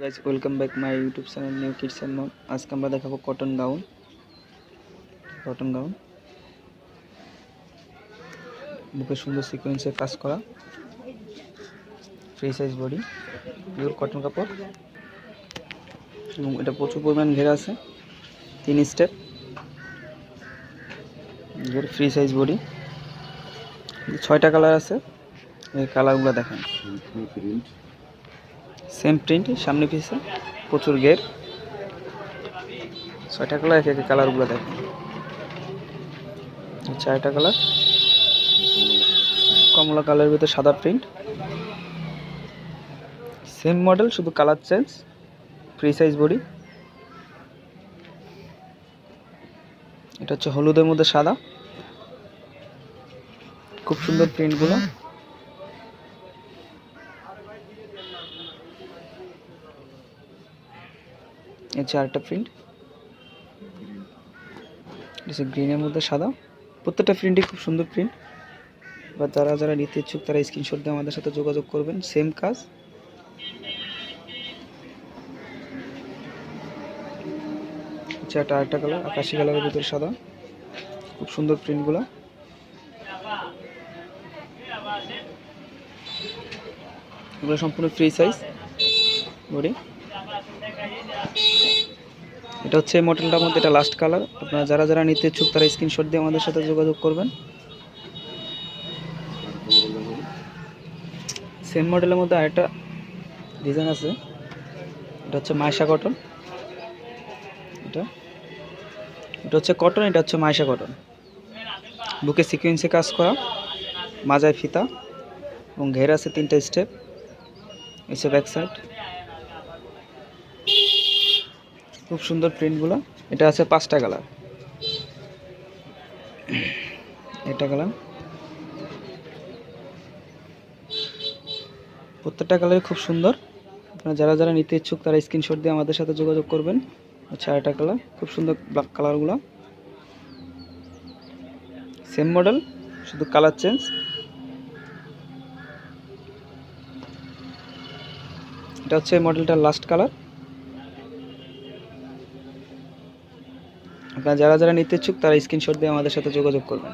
Guys welcome back my YouTube channel new kids and mom আজকে আমরা দেখাবো cotton gown cotton gown বুকে সুন্দর সিকোয়েন্সের কাজ করা। Free size body pure cotton কাপড়। এবং এটা প্রচুর পরিমাণ ঘেরা আছে। তিন স্টেপ ফ্রি সাইজ বডি ছয়টা কালার আছে। এই কালারগুলো দেখেন। সেম প্রিন্ট, সামনে পিছে প্রচুর গের ছয়টা কালার, একে একে কালারগুলো দেখেন চারটা কালার। কমলা কালারের ভিতরে সাদা প্রিন্ট। সেম মডেল, শুধু colour change, free size body. এটা হচ্ছে হলুদের মধ্যে সাদা। খুব সুন্দর প্রিন্টগুলো। এই চারটা প্রিন্ট। এটা গ্রিনের মধ্যে সাদা। প্রত্যেকটা প্রিন্টই খুব সুন্দর প্রিন্ট বা যারা যারা নিতে ইচ্ছুক, তারা স্ক্রিনশট দিয়ে আমাদের সাথে যোগাযোগ করবেন। সেম কাজ। চারটা আরেকটা কালার আকাশি কালারের ভিতরে সাদা। খুব সুন্দর প্রিন্টগুলো এগুলো সম্পূর্ণ ফ্রি সাইজ বডি এটা হচ্ছে মডেলটার মধ্যে এটা লাস্ট কালার আপনারা যারা যারা নিতে ইচ্ছুক তারা স্ক্রিনশট দিয়ে আমাদের সাথে যোগাযোগ করবেন। সেম মডেলের মধ্যে আরেকটা ডিজাইন আছে। এটা হচ্ছে মাইশা কটন এটা। এটা হচ্ছে কটন এটা হচ্ছে মাইশা কটন বুকে সিকুয়েন্সে কাজ করা। মাজায় ফিতা। এবং ঘের আছে তিনটা স্টেপ এসে ব্যাক সাইড খুব সুন্দর প্রিন্টগুলো। এটা আছে পাঁচটা কালার। এটা কালার। প্রত্যেকটা কালারই খুব সুন্দর। আপনারা যারা যারা নিতে ইচ্ছুক তারা স্ক্রিনশট দিয়ে আমাদের সাথে যোগাযোগ করবেন। আচ্ছা এটা কালার, খুব সুন্দর ব্ল্যাক কালারগুলো। সেম মডেল শুধু কালার চেঞ্জ এটা হচ্ছে মডেলটার লাস্ট কালার আপনারা যারা যারা নিতে ইচ্ছুক তারা স্ক্রিনশট দিয়ে আমাদের সাথে যোগাযোগ করবেন।